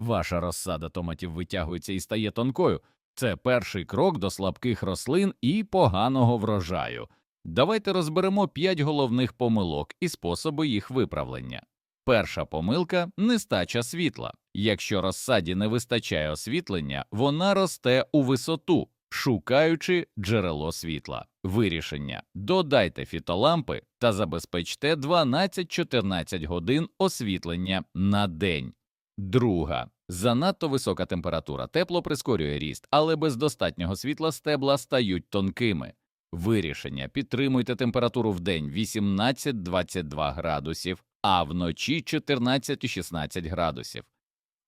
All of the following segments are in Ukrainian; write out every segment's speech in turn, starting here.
ваша розсада томатів витягується і стає тонкою. Це перший крок до слабких рослин і поганого врожаю. Давайте розберемо п'ять головних помилок і способи їх виправлення. Перша помилка нестача світла. Якщо розсаді не вистачає освітлення, вона росте у висоту, шукаючи джерело світла. Вирішення додайте фітолампи та забезпечте 12-14 годин освітлення на день. Друга занадто висока температура тепло прискорює ріст, але без достатнього світла стебла стають тонкими. Вирішення підтримуйте температуру в день 18-22 градусів, а вночі 14-16 градусів.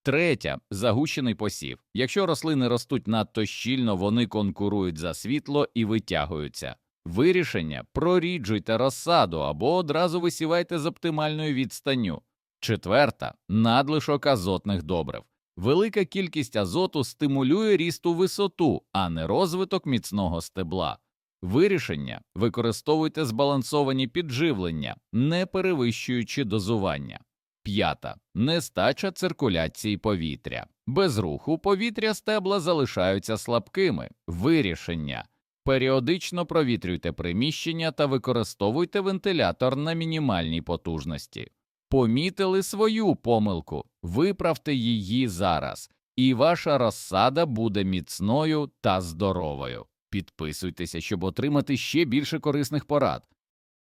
Третя загущений посів. Якщо рослини ростуть надто щільно, вони конкурують за світло і витягуються. Вирішення проріджуйте розсаду або одразу висівайте з оптимальною відстанню. Четверта надлишок азотних добрив. Велика кількість азоту стимулює ріст у висоту, а не розвиток міцного стебла. Вирішення використовуйте збалансовані підживлення, не перевищуючи дозування. П'ята нестача циркуляції повітря. Без руху повітря стебла залишаються слабкими. Вирішення періодично провітрюйте приміщення та використовуйте вентилятор на мінімальній потужності. Помітили свою помилку, виправте її зараз, і ваша розсада буде міцною та здоровою. Підписуйтеся, щоб отримати ще більше корисних порад.